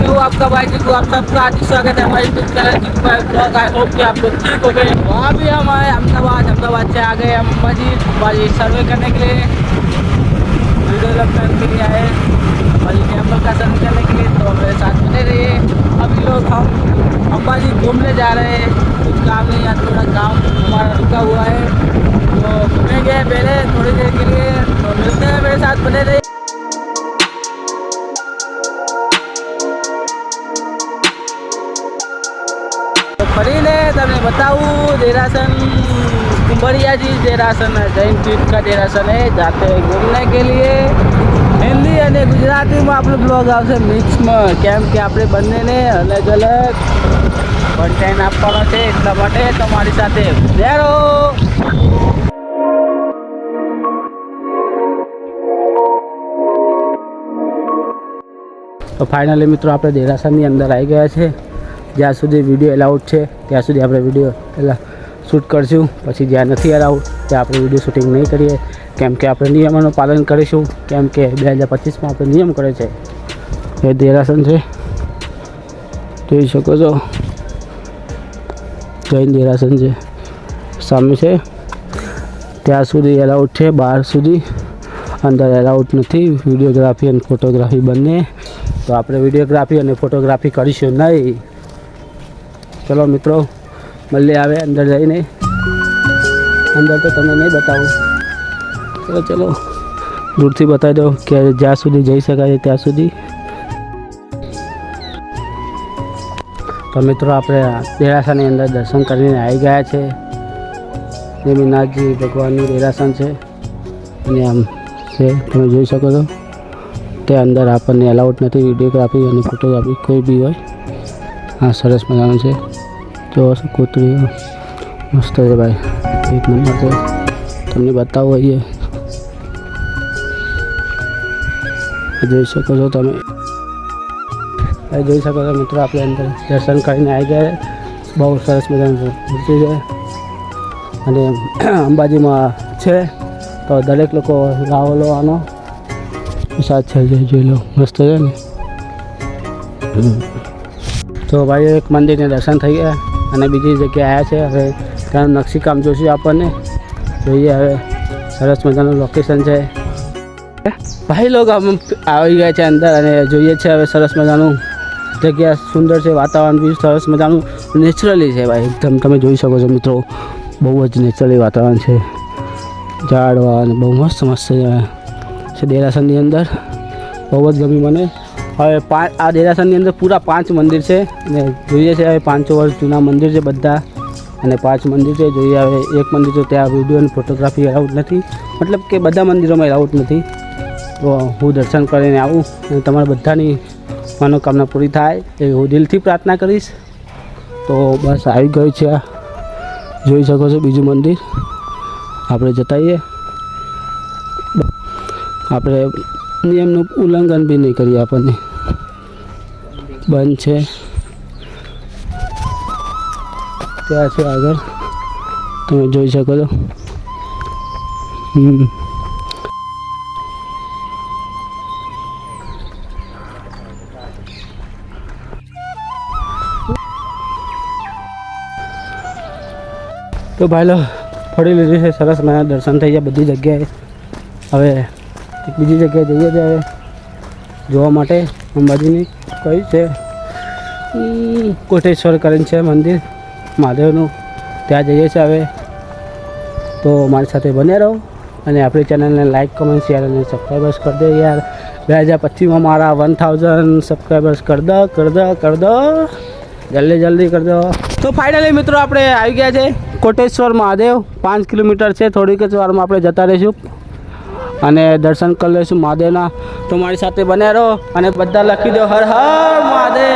क्यों आपका भाई जी को आप सबका हार्दिक स्वागत है हमारे YouTube channel blog I hope कि आप लोग ठीक हो गए वहाँ भी हम आए अहमदाबाद अहमदाबाद से आ गए हम अम्बाजी अम्बाजी सर्वे करने के लिए. डेवलपमेंट के लिए आए. अम्बाजी टेंपल का सर्वे करने के लिए. तो मेरे साथ बने रहिए. अभी लोग हम अम्बाजी घूमने जा रहे हैं. कुछ काम नहीं आज थोड़ा काम हमारा रुका हुआ है. तो घूमेंगे पहले थोड़ी देर के लिए. तो मिलते हैं मेरे साथ बने रहिए. ફરીને તમને બતાવું देहरासन कुंभरिया जी देहरासन है जैन तीर्थ का देहरासन है जाते हैं घूमने के लिए હિન્દી અને ગુજરાતીમાં આપણો બ્લોગ આવશે મિક્સમાં કેમ કે આપણે બંનેને અલગ અલગ કન્ટેન્ટ આપવાનો છે એટલા માટે તમારી સાથે બેરો તો ફાઇનલી મિત્રો આપણે દેરાસરની અંદર આવી ગયા છે જ્યાં સુધી વીડિયો એલાઉડ છે, ત્યાં સુધી આપણે વીડિયો પહેલાં શૂટ કરશું. પછી જ્યાં નથી એલાઉડ ત્યાં આપણે વીડિયો શૂટિંગ નહીં કરીએ. કેમ કે આપણે નિયમોનું પાલન કરીશું. કેમ કે બે હજાર પચીસમાં આપણે નિયમ કરે છે. એ દેરાસન છે. જોઈ શકો છો. જૈન દેરાસન છે. સામે છે. ત્યાં સુધી એલાઉડ છે. બહાર સુધી અંદર એલાઉડ નથી. વિડીયોગ્રાફી અને ફોટોગ્રાફી બંને. તો આપણે વિડીયોગ્રાફી અને ફોટોગ્રાફી કરીશું નહીં. ચલો મિત્રો મળીએ આવે અંદર જઈને. અંદર તો તમને નહીં બતાવું. ચલો ચલો, દૂરથી બતાવી દો કે જ્યાં સુધી જઈ શકાય ત્યાં સુધી. તો મિત્રો, આપણે દેરાસાની અંદર દર્શન કરીને આવી ગયા છે. દેવીનાથજી ભગવાનનું દેરાસન છે. અને આમ છે, તમે જોઈ શકો છો. તે અંદર આપણને એલાઉડ નથી વિડીયોગ્રાફી અને ફોટોગ્રાફી કોઈ બી હોય. હા, સરસ મજાનું છે. જો કૂતરીઓ મસ્ત છે ભાઈ. એક નંબર છે. તમને બતાવો અહીંયા જોઈ શકો છો તમે. જોઈ શકો છો મિત્રો આપણે અંદર દર્શન કરીને આવી ગયા. બહુ સરસ મજાનું મૂર્તિ છે. અને અંબાજીમાં છે. તો દરેક લોકો લાવો આનો. સાથ છે જોઈ લો. મસ્ત છે ને? તો ભાઈ એક મંદિરને દર્શન થઈ ગયા. અને બીજી જગ્યાએ આવ્યા છે. હવે ત્યાં નકશીકામ જોશું આપણને. જોઈએ હવે સરસ મજાનું લોકેશન છે. ભાઈ લોકો આવી ગયા છે અંદર અને જોઈએ છે હવે સરસ મજાનું જગ્યા સુંદર છે, વાતાવરણ બી સરસ મજાનું નેચરલી છે ભાઈ. એકદમ તમે જોઈ શકો છો મિત્રો, બહુ જ નેચરલી વાતાવરણ છે. ઝાડવા અને બહુ મસ્ત મસ્ત છે. દેરાસરની અંદર બહુ જ ગમી મને. હવે પાંચ આ દેરાસરની અંદર પૂરા પાંચ મંદિર છે. અને જોઈએ છે હવે પાંચસો વર્ષ જૂના મંદિર છે બધા. અને પાંચ મંદિર છે, જોઈએ હવે એક મંદિર તો ત્યાં વીડિયો અને ફોટોગ્રાફી એલાઉડ નથી. મતલબ કે બધા મંદિરોમાં એલાઉડ નથી. તો હું દર્શન કરીને આવું અને તમારા બધાની મનોકામના પૂરી થાય એ હું દિલથી પ્રાર્થના કરીશ. તો બસ આવી ગયું છે જોઈ શકો છો બીજું મંદિર. આપણે જતાઈએ. આપણે નિયમનું ઉલ્લંઘન બી નહીં કરીએ આપણને. બંધ છે. ત્યાં છે આગળ. તમે જોઈ શકો છો. હમ. તો ભાઈ લો, ફરી લીધું છે, સરસ મને દર્શન થઈ ગયા બધી જગ્યાએ. હવે એક બીજી જગ્યાએ જઈએ છીએ જોવા માટે. અંબાજીની કઈ છે? કોટેશ્વર કરીને છે મંદિર, મહાદેવનું. ત્યાં જઈએ છીએ હવે. તો મારી સાથે બન્યા રહો અને આપણી ચેનલને લાઈક, કમેન્ટ, શેર અને સબસ્ક્રાઈબર્સ કરી દે યાર. બે હજાર પચીસમાં મારા વન થાઉઝન્ડ સબસ્ક્રાઈબર્સ કર દો કર દો કર દો. જલ્દી જલ્દી કર દો. તો ફાઇનલી મિત્રો આપણે આવી ગયા છે. કોટેશ્વર મહાદેવ પાંચ કિલોમીટર છે. થોડીક જ વારમાં આપણે જતા રહીશું. અને દર્શન કરી લઈશું મહાદેવના. તો મારી સાથે બન્યા રહો અને બધા લખી દો હર હર મહાદેવ.